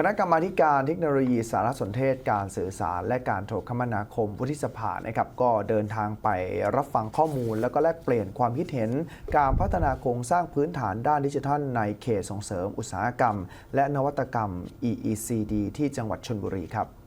คณะกรรมาการเทคโนโลยีสารสนเทศการสื่อสาร และการโทรคมนาคมวุฒิสภานะครับก็เดินทางไปรับฟังข้อมูล แล้วก็แลกเปลี่ยนความคิดเห็น การพัฒนาโครงสร้างพื้นฐานด้านดิจิทัล ในเขตส่งเสริมอุตสาหกรรม และนวัตกรรม EECD ที่จังหวัดชลบุรีครับ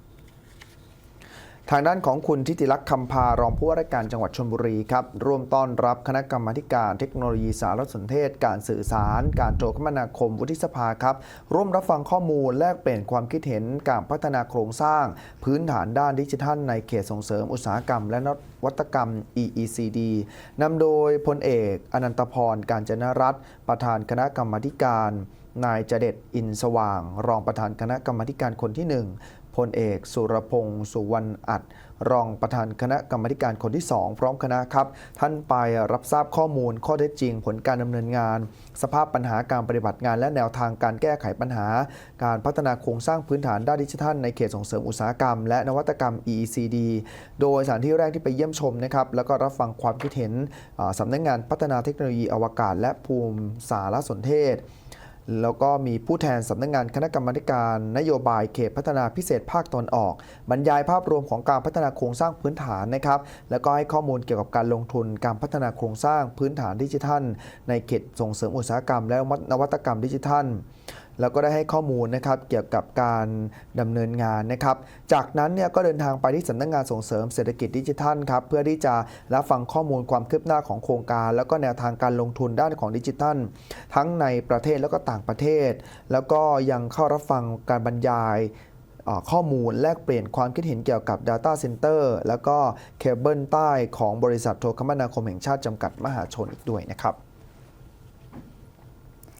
ทางด้านของคุณทิติลักษณ์คำพารองผู้ว่าราชการจังหวัดชลบุรีครับร่วมต้อนรับคณะกรรมาการเทคโนโลยีสารสนเทศ การสื่อสาร การโทรคมนาคมวุฒิสภาครับ ร่วมรับฟังข้อมูลแลกเปลี่ยนความคิดเห็นการพัฒนาโครงสร้าง พื้นฐานด้านดิจิทัล ในเขตส่งเสริมอุตสาหกรรม และนวัตกรรม EECD นำโดยพลเอกอนันตพรการจนรัตน์ประธานคณะกรรมาการนายจเด็ดอินสว่าง รองประธานคณะกรรมาการคนที่หนึ่ง พลเอก สุรพงศ์สุวรรณอัดรองประธานคณะกรรมการคนที่ 2 พร้อมคณะครับ ท่านไปรับทราบข้อมูลข้อเท็จจริง ผลการดำเนินงาน สภาพปัญหาการปฏิบัติงาน และแนวทางการแก้ไขปัญหา การพัฒนาโครงสร้างพื้นฐานด้านดิจิทัล ในเขตส่งเสริมอุตสาหกรรม และนวัตกรรม EECD โดยสถานที่แรกที่ไปเยี่ยมชมนะครับแล้วก็รับฟังความคิดเห็นอ่าสำนักงานพัฒนาเทคโนโลยีอวกาศ และภูมิสารสนเทศ แล้วก็มีผู้แทนสำนักงานคณะกรรมการนโยบายเขตพัฒนาพิเศษภาคตอนออก บรรยายภาพรวมของการพัฒนาโครงสร้างพื้นฐานนะครับ แล้วก็ให้ข้อมูลเกี่ยวกับการลงทุนการพัฒนาโครงสร้างพื้นฐานดิจิทัล ในเขตส่งเสริมอุตสาหกรรม และนวัตกรรมดิจิทัล แล้วก็ได้ให้ข้อมูลนะครับเกี่ยวกับการดำเนินงานนะครับ จากนั้นเนี่ยก็เดินทางไปที่สำนักงานส่งเสริมเศรษฐกิจดิจิทัลครับเพื่อที่จะรับฟังข้อมูลความคืบหน้าของโครงการ แล้วก็แนวทางการลงทุนด้านของดิจิทัล ทั้งในประเทศแล้วก็ต่างประเทศ แล้วก็ยังเข้ารับฟังการบรรยายข้อมูลแลกเปลี่ยนความคิดเห็นเกี่ยวกับ Data Center แล้วก็เคเบิลใต้ของบริษัทโทรคมนาคมแห่งชาติจำกัดมหาชนอีกด้วยนะครับ